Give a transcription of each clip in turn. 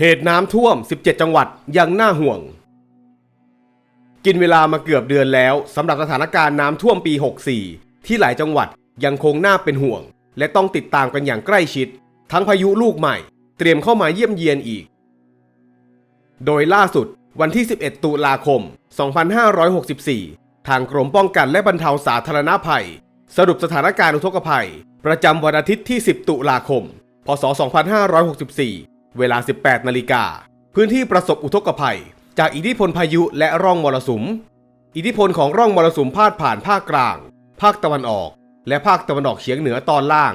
เหตุน้ำท่วม 17 จังหวัดยังน่าห่วง กินเวลามาเกือบเดือนแล้วสำหรับสถานการณ์น้ำท่วมปี 64 ที่หลายจังหวัดยังคงน่าเป็นห่วง และต้องติดตามกันอย่างใกล้ชิด ทั้งพายุลูกใหม่ เตรียมเข้ามาเยี่ยมเยียนอีก โดยล่าสุดวันที่ 11 ตุลาคม 2564 ทางกรมป้องกันและบรรเทาสาธารณภัย สรุปสถานการณ์อุทกภัย ประจำวันอาทิตย์ที่ 10 ตุลาคม พศ 2564 เวลา 18 นาฬิกา พื้นที่ประสบอุทกภัย จากอิทธิพลพายุและร่องมรสุม อิทธิพลของร่องมรสุมพาดผ่านภาคกลาง ภาคตะวันออก และภาคตะวันออกเฉียงเหนือตอนล่าง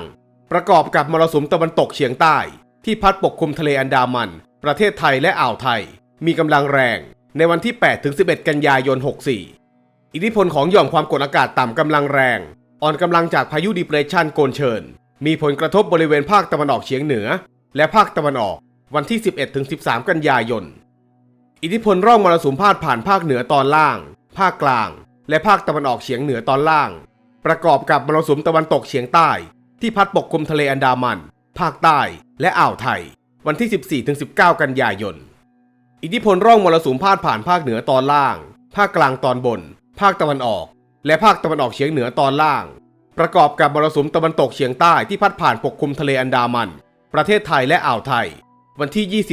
ประกอบกับมรสุมตะวันตกเฉียงใต้ ที่พัดปกคลุมทะเลอันดามัน ประเทศไทยและอ่าวไทย มีกำลังแรง ในวันที่8-11 กันยายน 64 อิทธิพลของหย่อมความกดอากาศต่ำกำลังแรง อ่อนกำลังจากพายุดิเพรสชันโกนเชิญมีผลกระทบ บริเวณภาคตะวันออกเฉียงเหนือ และภาคตะวันออก วันที่ 11-13 กันยายน อิทธิพลร่องมรสุมพาดผ่านภาคเหนือตอนล่าง ภาคกลาง และภาคตะวันออกเฉียงเหนือตอนล่าง ประกอบกับมรสุมตะวันตกเฉียงใต้ ที่พัดปกคลุมทะเลอันดามัน ภาคใต้และอ่าวไทย วันที่ 14-19 กันยายน อิทธิพลร่องมรสุมพาดผ่านภาคเหนือตอนล่าง ภาคกลางตอนบน ภาคตะวันออก และภาคตะวันออกเฉียงเหนือตอนล่าง ประกอบกับมรสุมตะวันตกเฉียงใต้ที่พัดผ่านปกคลุมทะเลอันดามัน ประเทศไทยและอ่าวไทย วันที่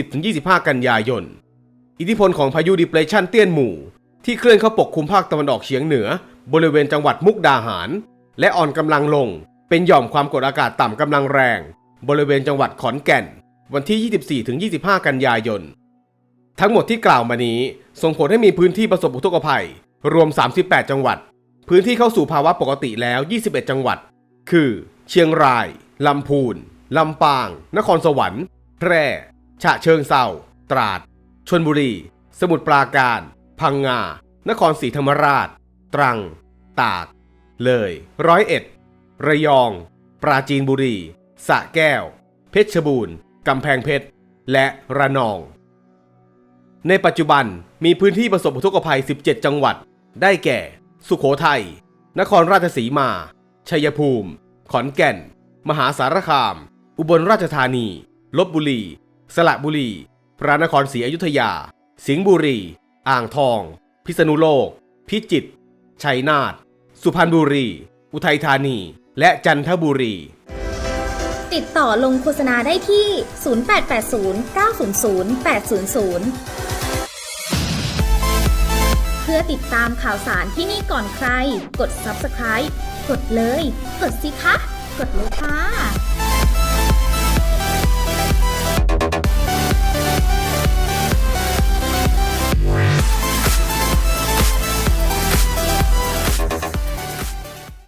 20-25 กันยายน อิทธิพลของพายุดิเพรสชันเตี้ยนหมู่ ที่เคลื่อนเข้าปกคลุมภาคตะวันออกเฉียงเหนือ บริเวณจังหวัดมุกดาหาร และอ่อนกำลังลง เป็นหย่อมความกดอากาศต่ำกำลังแรง บริเวณจังหวัดขอนแก่น วันที่ 24-25 กันยายน ทั้งหมดที่กล่าวมานี้ส่งผลให้มีพื้นที่ประสบอุทกภัย รวม 38 จังหวัด พื้นที่เข้าสู่ภาวะปกติแล้ว 21 จังหวัด คือ เชียงราย ลำพูน ลำปาง นครสวรรค์ แพร่ ฉะเชิงเซาตราด ชนบุรี สมุทรปราการ พังงา นครศรีธรรมราช ตรัง ตาก เลย ร้อยเอ็ด ระยอง ปราจีนบุรี สะแก้ว เพชรบูรณ์ กำแพงเพชร และระนอง ในปัจจุบันมีพื้นที่ประสบอุทกภัย 17 จังหวัด ได้แก่ สุขโขทัย นครราชสีมา ชัยภูมิ ขอนแก่น มหาสารคาม อุบลราชธานี ลบบุรี สระบุรี พระนครศรีอยุธยา สิงห์บุรี อ่างทอง พิษณุโลก พิจิตร ชัยนาท สุพรรณบุรี อุทัยธานี และจันทบุรี ติดต่อลงโฆษณาได้ที่ 0880 900 800 เพื่อติดตามข่าวสารที่นี่ก่อนใคร กด subscribe กดเลย กดสิคะ กดเลยค่ะ